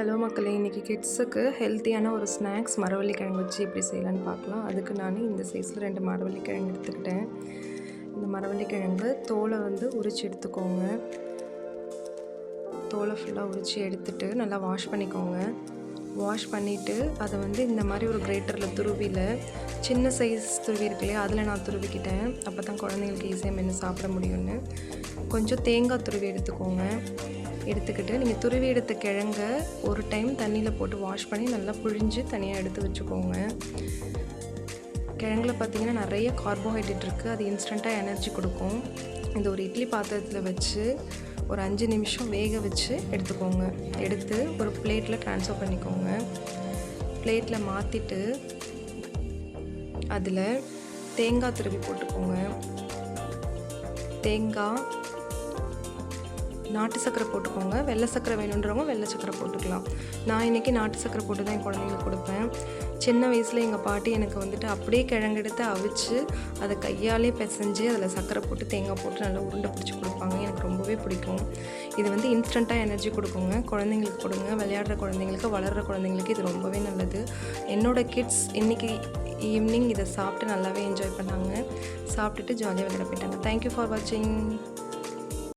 Hello மக்களே இன்றைக்கி கிட்ஸுக்கு ஹெல்த்தியான ஒரு ஸ்நாக்ஸ் மரவள்ளி கிழங்கு வச்சு எப்படி செய்யலான்னு பார்க்கலாம். அதுக்கு நான் இந்த சைஸில் ரெண்டு மரவள்ளி கிழங்கு எடுத்துக்கிட்டேன். இந்த மரவள்ளி கிழங்கு தோலை வந்து உரித்து எடுத்துக்கோங்க. தோலை ஃபுல்லாக உரித்து எடுத்துட்டு நல்லா வாஷ் பண்ணிக்கோங்க. வாஷ் பண்ணிவிட்டு அதை வந்து இந்த மாதிரி ஒரு கிரேட்டரில் துருவியில் சின்ன சைஸ் துருவி இருக்கு இல்லையா அதில் நான் துருவிக்கிட்டேன். அப்போ தான் குழந்தைங்களுக்கு ஈஸியாக மென்று சாப்பிட முடியும்னு. கொஞ்சம் தேங்காய் துருவி எடுத்துக்கோங்க. எடுத்துக்கிட்டு நீங்கள் துருவி எடுத்த கிழங்க ஒரு டைம் தண்ணியில் போட்டு வாஷ் பண்ணி நல்லா புழிஞ்சு தனியாக எடுத்து வச்சுக்கோங்க. கிழங்குல பார்த்தீங்கன்னா நிறைய கார்போஹைட்ரேட் இருக்குது அது இன்ஸ்டண்ட்டாக எனர்ஜி கொடுக்கும். இந்த ஒரு இட்லி பாத்திரத்தில் வச்சு ஒரு அஞ்சு நிமிஷம் வேக வச்சு எடுத்துக்கோங்க. எடுத்து ஒரு பிளேட்டில் ட்ரான்ஸ்ஃபர் பண்ணிக்கோங்க. பிளேட்டில் மாற்றிட்டு அதில் தேங்காய் துருவி போட்டுக்கோங்க. தேங்காய் நாட்டு சக்கரை போட்டுக்கோங்க. வெள்ளை சக்கரை வேணுன்றவங்க வெள்ளை சக்கரை போட்டுக்கலாம். நான் இன்றைக்கி நாட்டு சக்கரை போட்டு தான் என் குழந்தைங்களுக்கு கொடுப்பேன். சின்ன வயசில் எங்கள் பாட்டி எனக்கு வந்துட்டு அப்படியே கிழங்கெடுத்து அவிச்சு அதை கையாலே பிசைஞ்சு அதில் சக்கரை போட்டு தேங்காய் போட்டு நல்லா உருண்டை பிடிச்சி கொடுப்பாங்க. எனக்கு ரொம்பவே பிடிக்கும். இது வந்து இன்ஸ்டண்ட்டாக எனர்ஜி கொடுக்குங்க. குழந்தைங்களுக்கு கொடுங்க. விளையாடுற குழந்தைங்களுக்கு வளர்கிற குழந்தைங்களுக்கு இது ரொம்பவே நல்லது. என்னோடய கிட்ஸ் இன்றைக்கி ஈவினிங் இதை சாப்பிட்டு நல்லாவே என்ஜாய் பண்ணாங்க. சாப்பிட்டுட்டு ஜாலியாக விளையாட போயிட்டாங்க. தேங்க்யூ ஃபார் வாட்சிங்